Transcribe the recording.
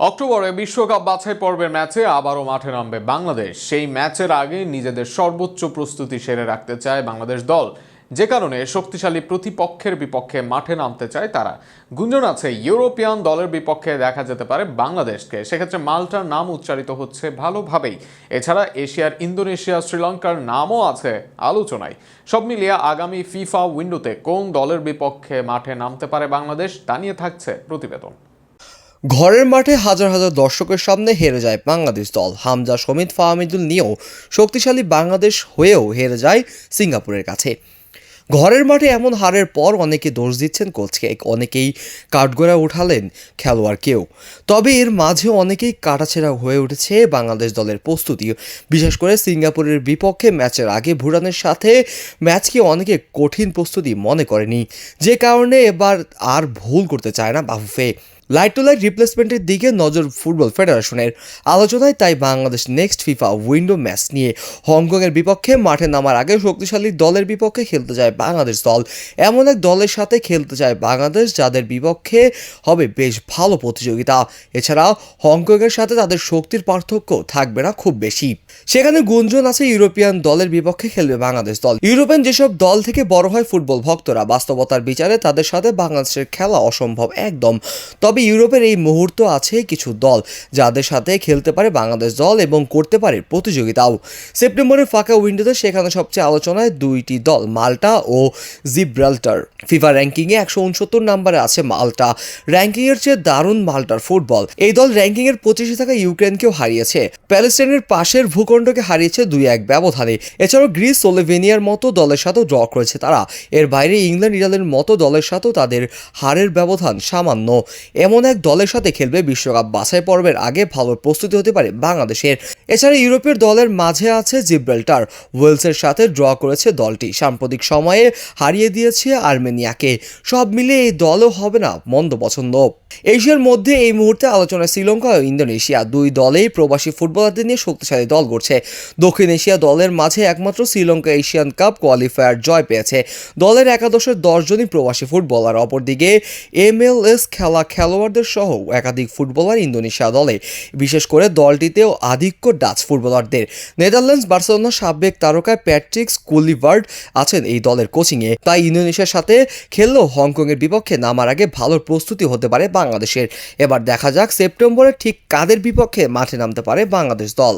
অক্টোবরে বিশ্বকাপ বাছাই পর্বের ম্যাচে আবারও মাঠে নামবে বাংলাদেশ। সেই ম্যাচের আগে নিজেদের সর্বোচ্চ প্রস্তুতি সেরে রাখতে চায় বাংলাদেশ দল। যে কারণে শক্তিশালী প্রতিপক্ষের বিপক্ষে মাঠে নামতে চায় তারা। গুঞ্জন আছে, ইউরোপিয়ান দলের বিপক্ষে দেখা যেতে পারে বাংলাদেশকে। সেক্ষেত্রে মাল্টার নাম উচ্চারিত হচ্ছে ভালোভাবেই। এছাড়া এশিয়ার ইন্দোনেশিয়া, শ্রীলঙ্কার নামও আছে আলোচনায়। সব মিলিয়ে আগামী ফিফা উইন্ডোতে কোন দলের বিপক্ষে মাঠে নামতে পারে বাংলাদেশ তা নিয়ে থাকছে প্রতিবেদন। ঘরের মাঠে হাজার হাজার দর্শকের সামনে হেরে যায় বাংলাদেশ দল। হামজা, সমিত, ফাহমিদুল নিয়েও শক্তিশালী বাংলাদেশ হয়েও হেরে যায় সিঙ্গাপুরের কাছে। ঘরের মাঠে এমন হারের পর অনেকে দোষ দিচ্ছেন কোচকে। অনেকেই কাঠগড়া উঠালেন খেলোয়াড়কেও তবে এর মাঝে অনেকেই কাটাছেড়া হয়ে উঠেছে বাংলাদেশ দলের প্রস্তুতি। বিশেষ করে সিঙ্গাপুরের বিপক্ষে ম্যাচের আগে ভুটানের সাথে ম্যাচকে অনেকে কঠিন প্রস্তুতি মনে করেনি। যে কারণে এবার আর ভুল করতে চায় না বাফুফে। লাইট টু লাইট রিপ্লেসমেন্টের দিকে নজর ফুটবল ফেডারেশনের আলোচনায় তাই Bangladesh next FIFA window match নিয়ে হংকংয়ের বিপক্ষে মাঠে নামার আগে শক্তিশালী দলের বিপক্ষে খেলতে যায় বাংলাদেশ দল। এমন এক দলের সাথে খেলতে চায় বাংলাদেশ, যাদের বিপক্ষে হবে বেশ ভালো প্রতিযোগিতা। এছাড়া হংকংয়ের সাথে তাদের শক্তির পার্থক্য থাকবে না খুব বেশি। সেখানে গুঞ্জন আছে ইউরোপিয়ান দলের বিপক্ষে খেলবে বাংলাদেশ দল। ইউরোপিয়ান যেসব দল থেকে বড় হয় ফুটবল ভক্তরা, বাস্তবতার বিচারে তাদের সাথে বাংলাদেশের খেলা অসম্ভব একদম। তবে ইউরোপের এই মুহূর্ত আছে কিছু দল যাদের সাথে খেলতে পারে বাংলাদেশ দল এবং করতে পারে প্রতিযোগিতাও। সেপ্টেম্বরের ফাঁকা উইন্ডোতে সেখানে সবচেয়ে আলোচনায় দুইটি দল, মাল্টা ও জিব্রাল্টার। ফিফা র্যাঙ্কিংয়ে একশো উনসত্তর নাম্বারে আছে মাল্টা। র্যাঙ্কিংয়ের চেয়ে দারুণ মাল্টার ফুটবল। এই দল র্যাঙ্কিংয়ের পঁচিশে থাকা ইউক্রেনকেও হারিয়েছে। প্যালেস্টাইনের পাশের ভূখণ্ডকে হারিয়েছে দুই এক ব্যবধানে। এছাড়াও গ্রিস সোলেভেনিয়ার মতো দলের সাথেও ড্র করেছে তারা। এর বাইরে ইংল্যান্ড, ইরানের মতো দলের সাথেও তাদের হারের ব্যবধান সামান্য। এমন এক দলের সাথে খেলবে বিশ্বকাপ বাছাই পর্বের আগে ভালো প্রস্তুতি হতে পারে বাংলাদেশের। এছাড়া ইউরোপের দলের মাঝে আছে জিব্রাল্টার। ওয়েলসের সাথে ড্র করেছে দলটি। সাম্প্রতিক সময়ে হারিয়ে দিয়েছে আর্মেনিয়াকে। সব মিলিয়ে এই দলও হবে না মন্দ পছন্দ। এশিয়ার মধ্যে এই মুহূর্তে আলোচনায় শ্রীলঙ্কা ও ইন্দোনেশিয়া। দুই দলেই প্রবাসী ফুটবলারদের নিয়ে শক্তিশালী দল গড়ছে। দক্ষিণ এশিয়া দলের মাঝে একমাত্র শ্রীলঙ্কা এশিয়ান কাপ কোয়ালিফায়ার জয় পেয়েছে। দলের একাদশের দশজনই প্রবাসী ফুটবলার। অপরদিকে এমএলএস খেলা খেলোয়াড়দের সহ একাধিক ফুটবলার ইন্দোনেশিয়া দলে, বিশেষ করে দলটিতেও আধিক্য ডাচ ফুটবলারদের। নেদারল্যান্ডস বার্সেলোনা সাবেক তারকা প্যাট্রিক স্কুলিভার্ড আছেন এই দলের কোচিংয়ে। তাই ইন্দোনেশিয়ার সাথে খেললেও হংকংয়ের বিপক্ষে নামার আগে ভালো প্রস্তুতি হতে পারে বাংলাদেশের। এবার দেখা যাক সেপ্টেম্বরে ঠিক কাদের বিপক্ষে মাঠে নামতে পারে বাংলাদেশ দল।